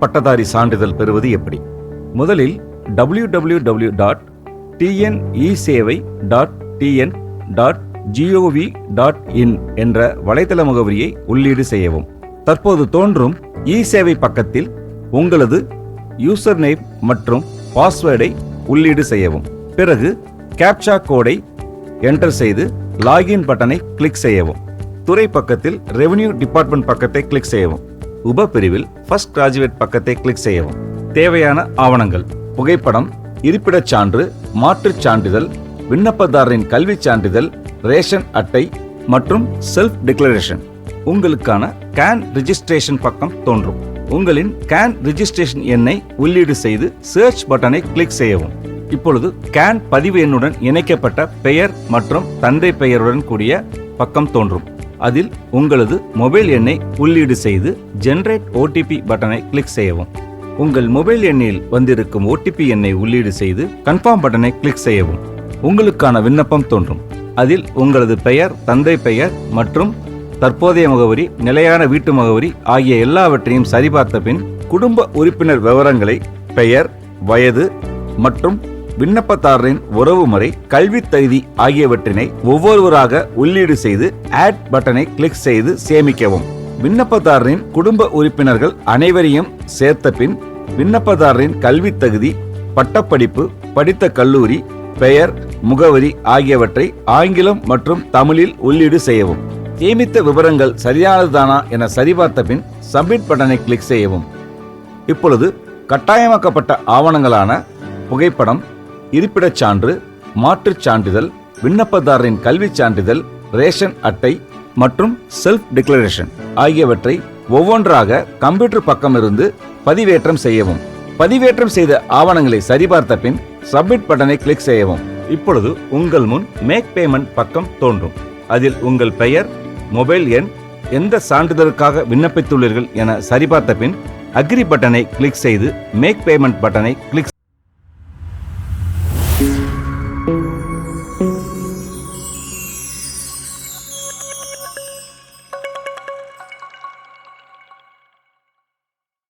பட்டதாரி சான்றிதழ் பெறுவது எப்படி? முதலில் W W W dot TNeSevai dot TN dot GOV dot in என்ற வலைத்தள முகவரியை உள்ளீடு செய்யவும். தற்போது தோன்றும் இ சேவை பக்கத்தில் உங்களது யூசர் நேம் மற்றும் பாஸ்வேர்டை உள்ளீடு செய்யவும். பிறகு கேப்சா கோடை என்டர் செய்து லாகின் பட்டனை கிளிக் செய்யவும். துறை பக்கத்தில் ரெவென்யூ டிபார்ட்மெண்ட் பக்கத்தை கிளிக் செய்யவும். உப பிரிவில் ஃபர்ஸ்ட் கிராஜுவேட் பக்கத்தை கிளிக் செய்யவும். தேவையான ஆவணங்கள் புகைப்படம் இருப்பிடச் சான்று மாற்றுச் சான்றிதழ் விண்ணப்பதாரரின் கல்விச் சான்றிதழ் ரேஷன் அட்டை மற்றும் செல்ஃப் டிக்ளரேஷன் உங்களுக்கான கேன் ரிஜிஸ்ட்ரேஷன் பக்கம் தோன்றும். உங்களின் கேன் ரிஜிஸ்ட்ரேஷன் எண்ணை உள்ளீடு செய்து சர்ச் பட்டனை கிளிக் செய்யவும். இப்பொழுது கேன் பதிவு எண்ணுடன் இணைக்கப்பட்ட பெயர் மற்றும் தந்தை பெயருடன் கூடிய பக்கம் தோன்றும். அதில் உங்களது மொபைல் எண்ணை உள்ளீடு செய்து ஜென்ரேட் ஓடிபி பட்டனை கிளிக் செய்யவும். உங்கள் மொபைல் எண்ணில் வந்திருக்கும் ஓடிபி எண்ணை உள்ளீடு செய்து கன்ஃபார்ம் பட்டனை கிளிக் செய்யவும். உங்களுக்கான விண்ணப்பம் தோன்றும். அதில் உங்களது பெயர் தந்தை பெயர் மற்றும் தற்போதைய முகவரி நிலையான வீட்டு முகவரி ஆகிய எல்லாவற்றையும் சரிபார்த்த பின் குடும்ப உறுப்பினர் விவரங்களை பெயர் வயது மற்றும் விண்ணப்பதாரரின் உறவுமுறை கல்வி தகுதி ஆகியவற்றினை ஒவ்வொருவராக உள்ளீடு செய்து ஆட் பட்டனை கிளிக் செய்து சேமிக்கவும். விண்ணப்பதாரரின் குடும்ப உறுப்பினர்கள் அனைவரையும் சேர்த்த பின் விண்ணப்பதாரரின் கல்வி தகுதி பட்டப்படிப்பு படித்த கல்லூரி பெயர் முகவரி ஆகியவற்றை ஆங்கிலம் மற்றும் தமிழில் உள்ளீடு செய்யவும். சேமித்த விவரங்கள் சரியானதுதானா என சரிபார்த்த பின் சப்மிட் பட்டனை கிளிக் செய்யவும். இப்பொழுது கட்டாயமாக்கப்பட்ட ஆவணங்களான புகைப்படம் இருப்பிடச் சான்று மாற்றுச் சான்றிதழ் விண்ணப்பதாரரின் கல்விச் சான்றிதழ் ரேஷன் அட்டை மற்றும் செல்ஃப் டிக்ளரேஷன் ஆகியவற்றை ஒவ்வொன்றாக கம்ப்யூட்டர் பக்கமிருந்து பதிவேற்றம் செய்யவும். பதிவேற்றம் செய்த ஆவணங்களை சரிபார்த்த பின் சப்மிட் பட்டனை கிளிக் செய்யவும். இப்பொழுது உங்கள் முன் மேக் பேமெண்ட் பக்கம் தோன்றும். அதில் உங்கள் பெயர் மொபைல் எண் எந்த சான்றிதழுக்காக விண்ணப்பித்துள்ளீர்கள் என சரிபார்த்த பின் அக்ரி பட்டனை கிளிக் செய்து மேக் பேமெண்ட் பட்டனை கிளிக் Música